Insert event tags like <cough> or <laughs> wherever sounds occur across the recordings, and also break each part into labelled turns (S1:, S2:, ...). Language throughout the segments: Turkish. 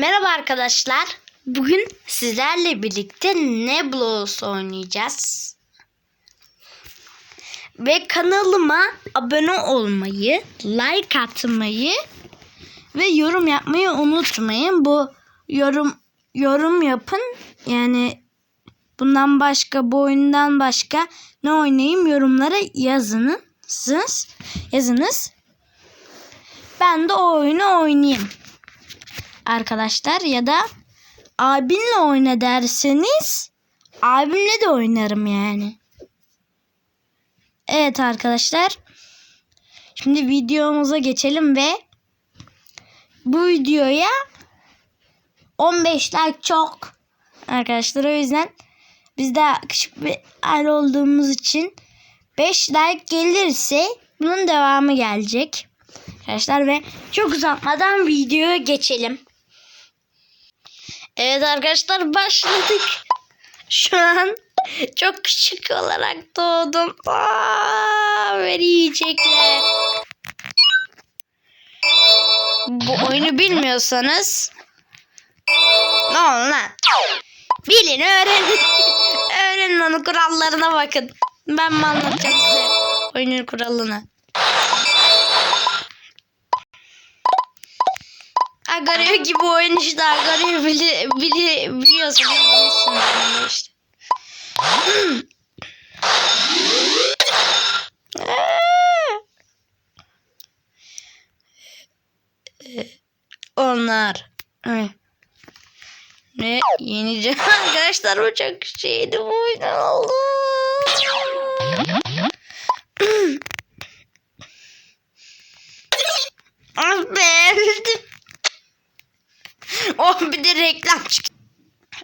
S1: Merhaba arkadaşlar. Bugün sizlerle birlikte Neblos oynayacağız. Ve kanalıma abone olmayı, like atmayı ve yorum yapmayı unutmayın. Bu yorum yorum yapın. Yani bundan başka, bu oyundan başka ne oynayayım yorumlara yazınız. Yazınız. Ben de o oyunu oynayayım arkadaşlar ya da abinle oyna derseniz abimle de oynarım yani. Evet arkadaşlar. Şimdi videomuza geçelim ve bu videoya 15 like çok arkadaşlar. O yüzden biz de küçük bir aile olduğumuz için 5 like gelirse bunun devamı gelecek. Arkadaşlar ve çok uzatmadan videoya geçelim. Evet arkadaşlar başladık. Şu an çok küçük olarak doğdum. Aa, beni yiyecekler. Bu oyunu bilmiyorsanız ne oldu lan? Bilin öğrenin. öğrenin onun kurallarına bakın. Ben mi anlatacağım size oyunun kuralını? Agario gibi oyun işte Agario bili, bili, biliyorsun aslında işte. Onlar. Ne yeneceğim <laughs> arkadaşlar bu çok şeydi bu oyun oldu. ah be öldüm. Oh bir reklam çıktı.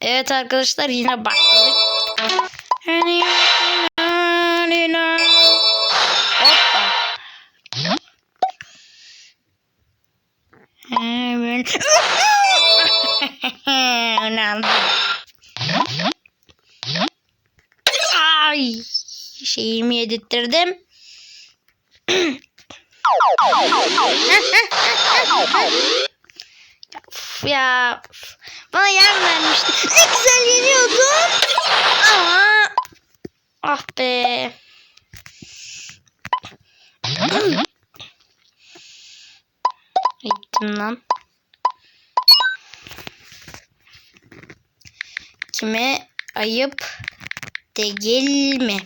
S1: Evet arkadaşlar yine başladık. Hoppa. Önemli. Ay şeyimi yedirttirdim. <laughs> Ya. Bana yer vermişti. Ne güzel yeniyordum. Ama ah be. Gittim lan. Kime ayıp değil mi?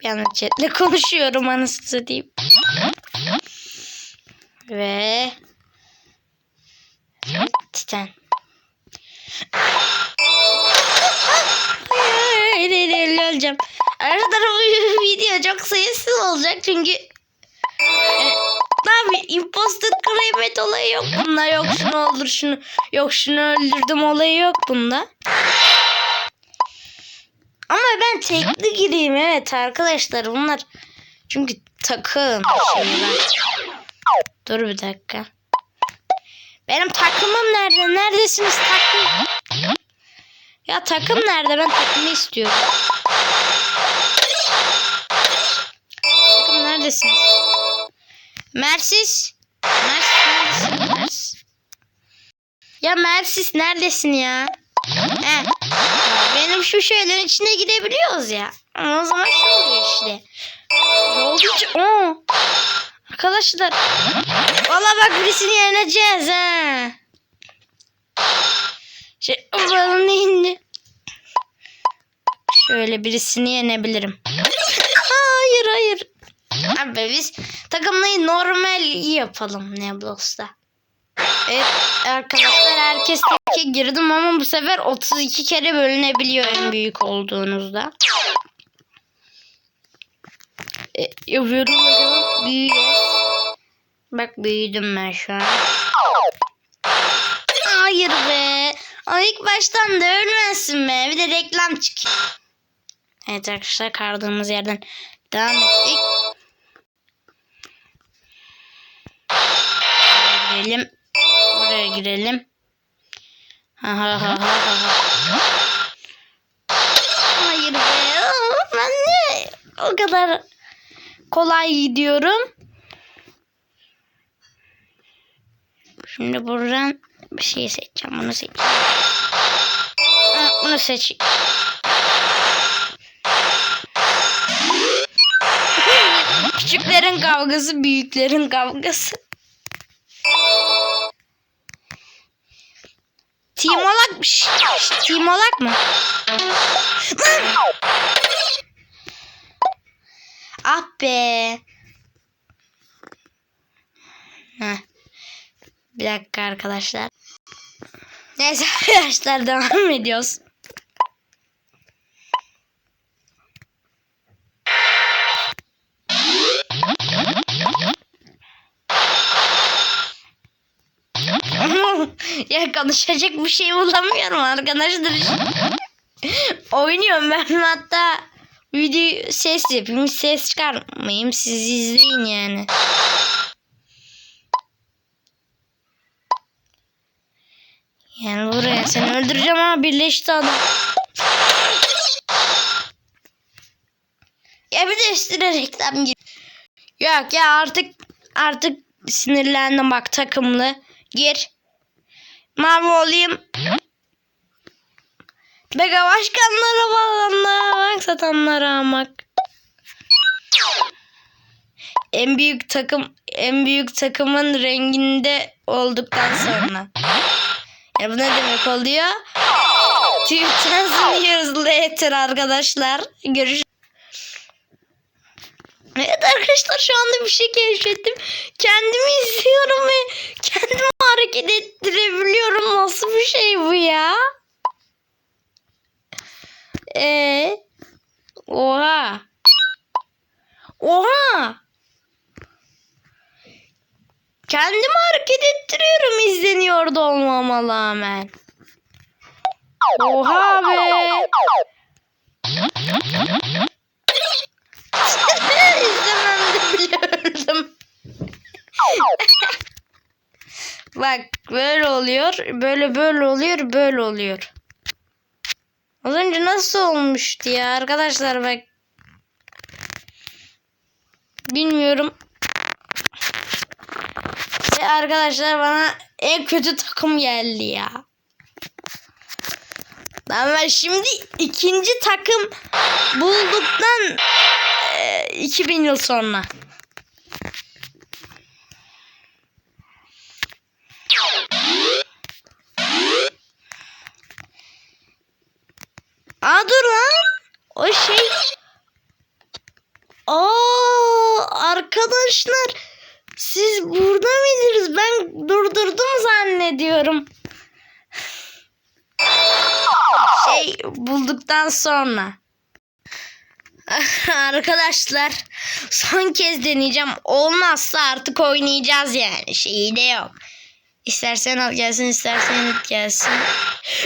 S1: Bir anda chatle konuşuyorum anasını satayım. Ve Titan. Hayır, hayır, öleceğim. Arkadaşlar bu video çok sayısız olacak çünkü e, yapayım imposter kıymet olayı yok bunda yok şunu olur şunu yok şunu öldürdüm olayı yok bunda. Ama ben tekli gireyim evet arkadaşlar bunlar çünkü takım şeyler. Dur bir dakika. Benim takımım nerede? Neredesiniz takım? Ya takım nerede? Ben takımı istiyorum. Takım neredesiniz? Mersis. Mersis neredesin? Mersis. Ya Mersis neredesin ya? He. Benim şu şeylerin içine girebiliyoruz ya. O zaman şu oluyor işte. Yolcu... Oo. Arkadaşlar. Valla bak birisini yeneceğiz ha. Şey, balını indi. Şöyle birisini yenebilirim. Hayır hayır. Abi biz takımlayı normal yapalım Neblos'ta. Evet arkadaşlar herkes teke girdim ama bu sefer 32 kere bölünebiliyor en büyük olduğunuzda. E, yapıyorum bakalım. Büyüyeceğiz. Bak büyüdüm ben şu an. Hayır be. Ay ilk baştan da ölmezsin be. Bir de reklam çık. Evet arkadaşlar kaldığımız yerden devam ettik. Buraya girelim. Buraya girelim. Ha ha ha ha ha. Hayır be. Ben ne o kadar kolay gidiyorum. Şimdi buradan bir şey seçeceğim. Bunu. Ha, Bunu seç. <laughs> Küçüklerin kavgası, büyüklerin kavgası. Timolak, Timolak mı? Ah be. Heh. Bir dakika arkadaşlar. Neyse <laughs> arkadaşlar devam ediyoruz. <laughs> ya konuşacak bir şey bulamıyorum arkadaşlar. <laughs> Oynuyorum ben hatta video ses yapayım. Ses çıkarmayayım. Siz izleyin yani. Yani buraya seni öldüreceğim ama birleşti adam. Ya bir de üstüne reklam gir. Yok ya artık artık sinirlendim bak takımlı. Gir. Mavi olayım. Mega başkanlara falanlar satanlara almak. En büyük takım en büyük takımın renginde olduktan sonra. Ya bu ne demek oluyor? Twitter years later arkadaşlar. Görüş. Evet arkadaşlar şu anda bir şey keşfettim. Kendimi izliyorum ve kendimi hareket ettirebiliyorum. Nasıl bir şey bu ya? Ee, oha. Oha. Kendimi hareket ettiriyorum izleniyordu olmama rağmen. Oha be. <laughs> İzlemem de bile öldüm. <laughs> Bak böyle oluyor. Böyle böyle oluyor. Böyle oluyor. Az önce nasıl olmuştu ya arkadaşlar bak. Bilmiyorum. Ve arkadaşlar bana en kötü takım geldi ya. Ben ben şimdi ikinci takım bulduktan e, 2000 yıl sonra. O şey. Aa arkadaşlar siz burada mıydınız? Ben durdurdum zannediyorum. <laughs> Şey bulduktan sonra. <laughs> Arkadaşlar son kez deneyeceğim. Olmazsa artık oynayacağız yani. Şeyi de yok. İstersen al gelsin istersen it gelsin.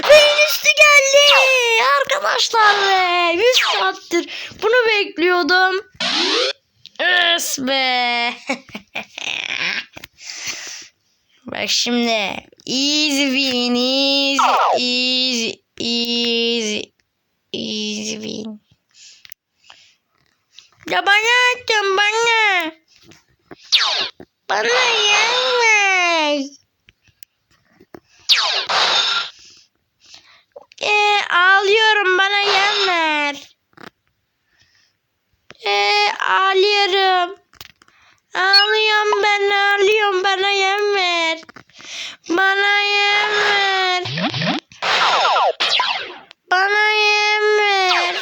S1: Beyin üstü geldi. Arkadaşlar be. 100 saattir bunu bekliyordum. Ös be. <laughs> Bak şimdi. Easy win. Easy. Easy. Easy. Easy win. Ya bana atın bana. Bana yenmez. Ee, ağlıyorum bana yem ver. Ee, ağlıyorum. Ağlıyorum ben ağlıyorum bana yem ver. Bana yem ver. Bana yem ver.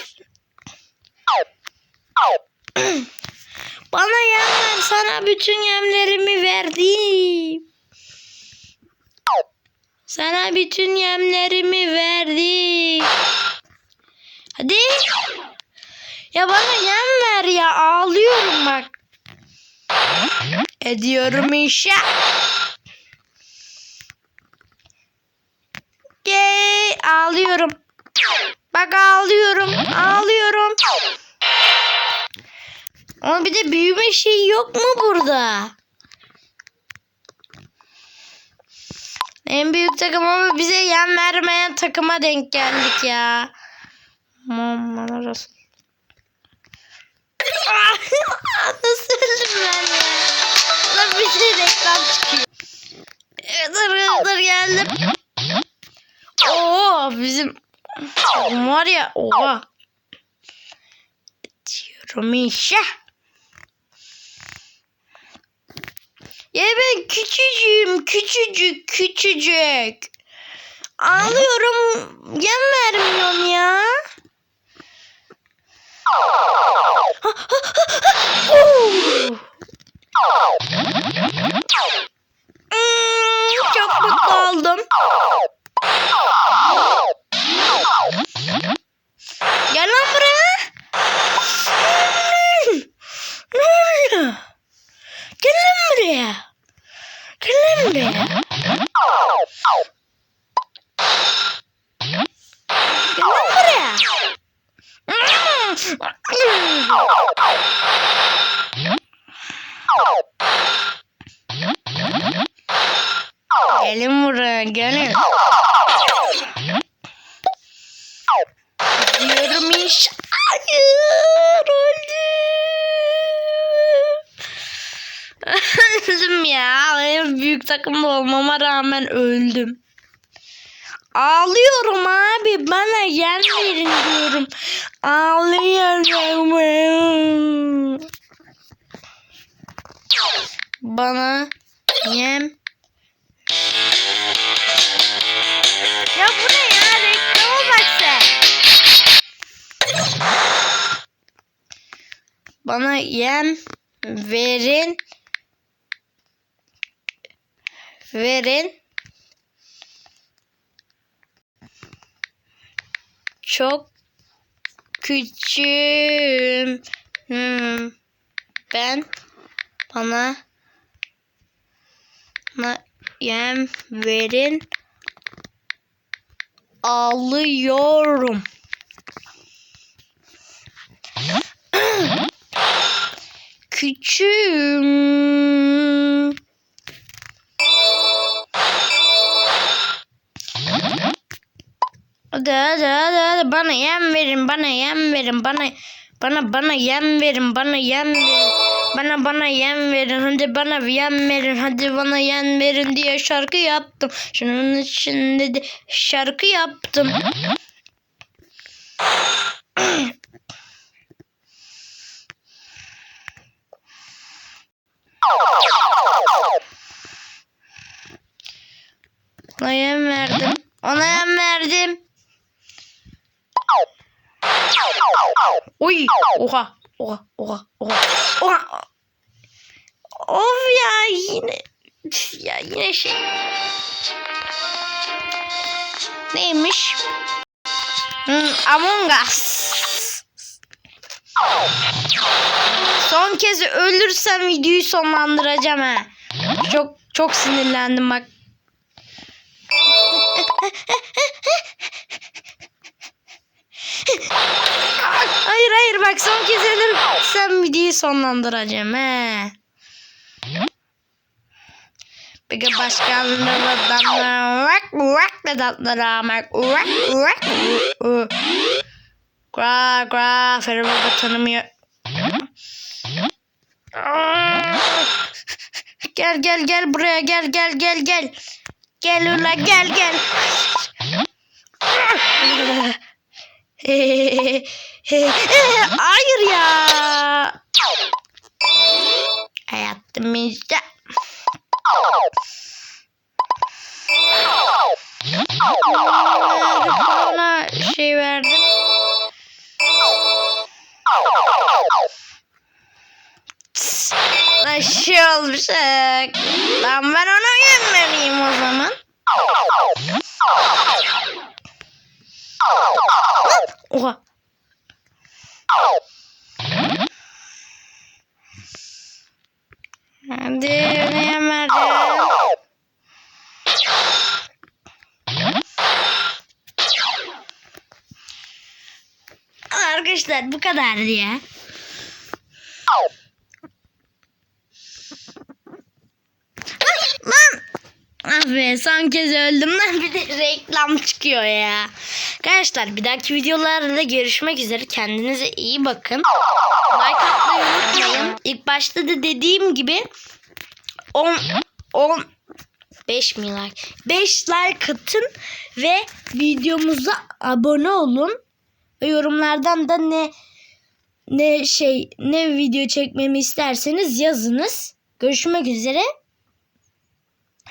S1: Bana yem ver. Sana bütün yemlerimi verdim. Sana bütün yemlerimi verdim. Hadi. Ya bana yem ver ya. Ağlıyorum bak. Ediyorum inşa. Gey ağlıyorum. Bak ağlıyorum. Ağlıyorum. Ama bir de büyüme şeyi yok mu burada? En büyük takım ama bize yem vermeyen takıma denk geldik ya. Aman arası. <laughs> Nasıl öldüm ben ya? Lan bir şey reklam çıkıyor. Evet geldim. Oo bizim var ya oha. Diyorum işe. Ya ben küçücüğüm küçücük küçücük. Ağlıyorum yem vermiyorsun ya. Hmm, çok mutlu oldum. Takımda olmama rağmen öldüm. Ağlıyorum abi. Bana yer verin diyorum. Ağlıyorum. Bana yem Ya bu ne ya? Reklama bak sen. Bana yem verin. Verin. Çok küçüğüm. Hmm. Ben bana yem verin alıyorum. Küçüğüm. Hadi hadi hadi hadi. Bana yem verin bana yem verin bana bana bana yem verin bana yem verin. Bana bana yem verin hadi bana yem verin hadi bana yem verin diye şarkı yaptım. Şunun içinde de şarkı yaptım. Ona yem verdim. Ona yem verdim Oy oha oha oha oha oha Of ya yine ya yine şey neymiş? Hmm, Among Us. Son kez ölürsem videoyu sonlandıracağım ha. Çok çok sinirlendim bak. Ölürsem videoyu sonlandıracağım he. Peki başkanlığına damlamak, uğrak da damlamak, uğrak, uğrak, uğrak. Gra, gra, Ferhat Baba tanımıyor. Gel gel gel buraya gel gel gel gel. Gel ula gel gel. <laughs> <laughs> Hayır ya. Hayatımızda. Ona şey verdim. Şey olacak. Lan ben ona yön vereyim o zaman. Oha. Hadi verdim. Arkadaşlar bu kadardı ya. Lan! Ah be son kez öldüm lan <laughs> bir de reklam çıkıyor ya. Arkadaşlar bir dahaki videolarda görüşmek üzere. Kendinize iyi bakın. Like atmayı unutmayın. İlk başta da dediğim gibi 10 10 5 mi like? 5 like atın ve videomuza abone olun. Ve yorumlardan da ne ne şey ne video çekmemi isterseniz yazınız. Görüşmek üzere.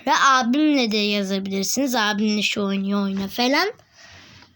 S1: Ve abimle de yazabilirsiniz. Abimle şu oynuyor oyna falan.